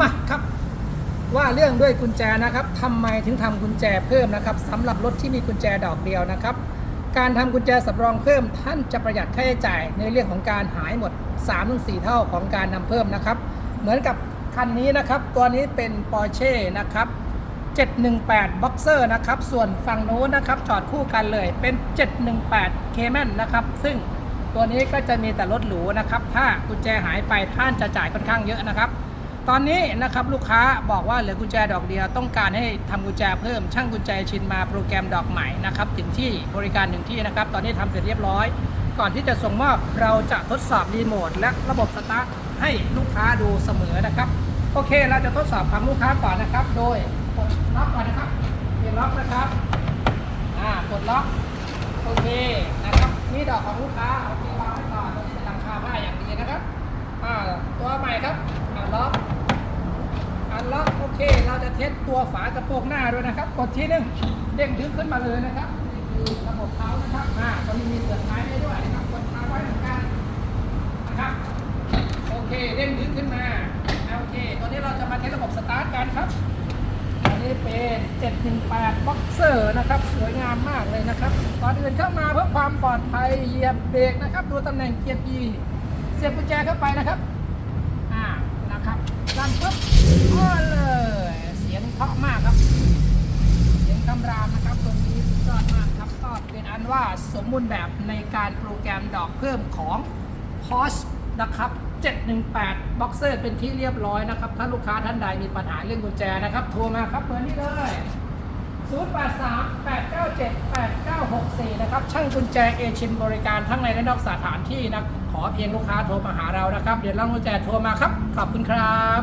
มาครับ ว่าเรื่องด้วยกุญแจนะครับทำไมถึงทำกุญแจเพิ่มนะครับสำหรับรถที่มีกุญแจดอกเดียวนะครับ การทำกุญแจสำรองเพิ่มท่านจะประหยัดค่าใช้จ่ายในเรื่องของการหายหมด3-4 เท่าของการนำเพิ่มนะครับ เหมือนกับคันนี้นะครับ ตัวนี้เป็น Porsche นะครับ 718 Boxer นะครับ ส่วนฝั่งโน้นนะครับจอดคู่กันเลยเป็น 718 Cayman นะครับ ซึ่งตัวนี้ก็จะมีแต่รถหรูนะครับ ถ้ากุญแจหายไปท่านจะจ่ายค่อนข้างเยอะนะครับ ตอนนี้นะครับลูกค้าบอกว่าเหลือกุญแจดอกเดียวต้องการให้ทำกุญแจเพิ่มช่างกุญแจชินมาโปรแกรมดอกใหม่นะครับถึงที่บริการถึงที่นะครับ ตอนนี้ทำเสร็จเรียบร้อย ก่อนที่จะส่งมอบเราจะทดสอบรีโมทและระบบสตาร์ทให้ลูกค้าดูเสมอนะครับ โอเคเราจะทดสอบของลูกค้าก่อนนะครับ โดยกดล็อกก่อนนะครับเปลี่ยนล็อกนะครับอ่ากดล็อกโอเคนะครับนี่ดอกของลูกค้าโอเควางไว้ก่อนเป็นหลังคาผ้าอย่างดีนะครับอ่าตัวใหม่ครับอ่าล็อก อันล็อกโอ เค เราจะเทสตัวฝากระโปรงหน้าด้วยนะครับ กดทีหนึงเด้งดึงขึ้นมาเลยนะครับนี่คือระบบเขานะครับอ่าตอนนี้มีเสือกท้ายให้ด้วยนะครับ กดท้าไว้เหมือนกันนะครับ โอเค เด้งดึงขึ้นมา โอเคตัวนี้เราจะมาเทสระบบสตาร์ทกันครับอันนี้เป็น718 Boxer นะครับ สวยงามมากเลยนะครับ ก่อนอื่นเข้ามาเพื่อความปลอดภัยเหยียบเบรกนะครับ ดูตำแหน่งเกียร์ E เสียบกุญแจเข้าไปนะครับ อ่า นะครับดันปุ๊บ ว่าสมบูรณ์แบบในการโปรแกรมดอกเพิ่มของ p o s นะครับ718 Boxer เป็นที่เรียบร้อยนะครับ ถ้าลูกค้าท่านใดมีปัญหาเรื่องกุญแจนะครับ โทรมาครับเบอร์นี้เลย 0838978964 นะครับ ช่างกุญแจเอชินบริการทั้งในและนอกสถานที่นะ ขอเพียงลูกค้าโทรมาหาเรานะครับ เดี๋ยวเรากุญแจโทรมาครับ ขอบคุณครับ